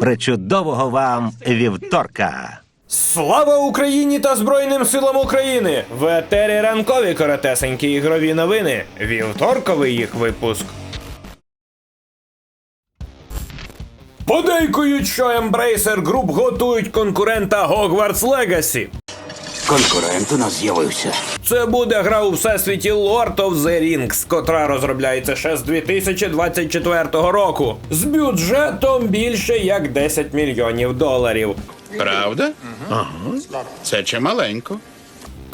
Причудового вам вівторка! Слава Україні та Збройним силам України! В етері ранкові коротесенькі ігрові новини. Вівторковий їх випуск. Подейкують, що Embracer Group готують конкурента Hogwarts Legacy. Конкурент у нас з'явився. Це буде гра у всесвіті Lord of the Rings, котра розробляється ще з 2024 року, з бюджетом більше як 10 мільйонів доларів. Правда? Ага. Це чималенько.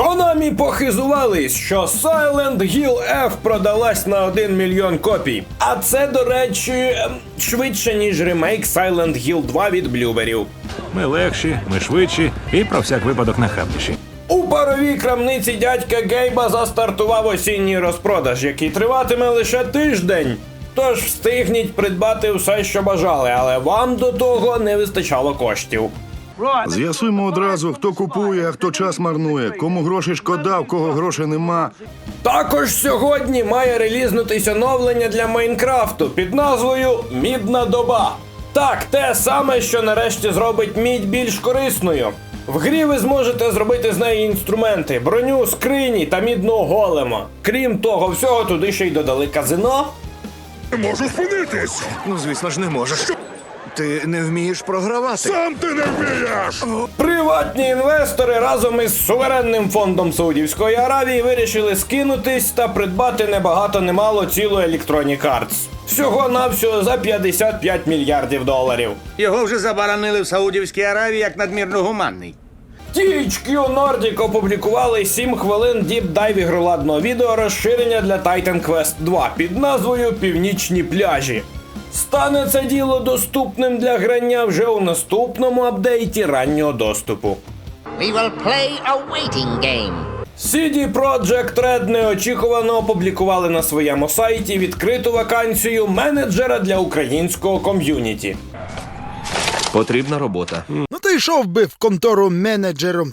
Konami похизувались, що Silent Hill F продалась на 1 мільйон копій. А це, до речі, ем, швидше, ніж ремейк Silent Hill 2 від блюберів. Ми легші, ми швидші і про всяк випадок нахабніші. У паровій крамниці дядька Гейба застартував осінній розпродаж, який триватиме лише тиждень. Тож встигніть придбати все, що бажали, але вам до того не вистачало коштів. З'ясуємо одразу, хто купує, а хто час марнує, кому гроші шкода, в кого грошей нема. Також сьогодні має релізнутись оновлення для Майнкрафту під назвою Мідна доба. Так, те саме, що нарешті зробить мідь більш корисною. В грі ви зможете зробити з неї інструменти, броню, скрині та мідного голема. Крім того всього, туди ще й додали казино. Можу спинитись! Ну, звісно ж, не можеш. Ти не вмієш програвати. Сам ти не вмієш! Приватні інвестори разом із суверенним фондом Саудівської Аравії вирішили скинутись та придбати небагато немало цілу Electronic Arts. Всього навсього за 55 мільярдів доларів. Його вже забаранили в Саудівській Аравії як надмірно гуманний. THQ Nordic опублікували 7 хвилин діп-дайв ігроладного відео розширення для Titan Quest 2 під назвою Північні пляжі. Стане це діло доступним для грання вже у наступному апдейті раннього доступу. We will play a waiting game. CD Projekt Red неочікувано опублікували на своєму сайті відкриту вакансію менеджера для українського ком'юніті. Потрібна робота. Ну ти йшов би в контору менеджером.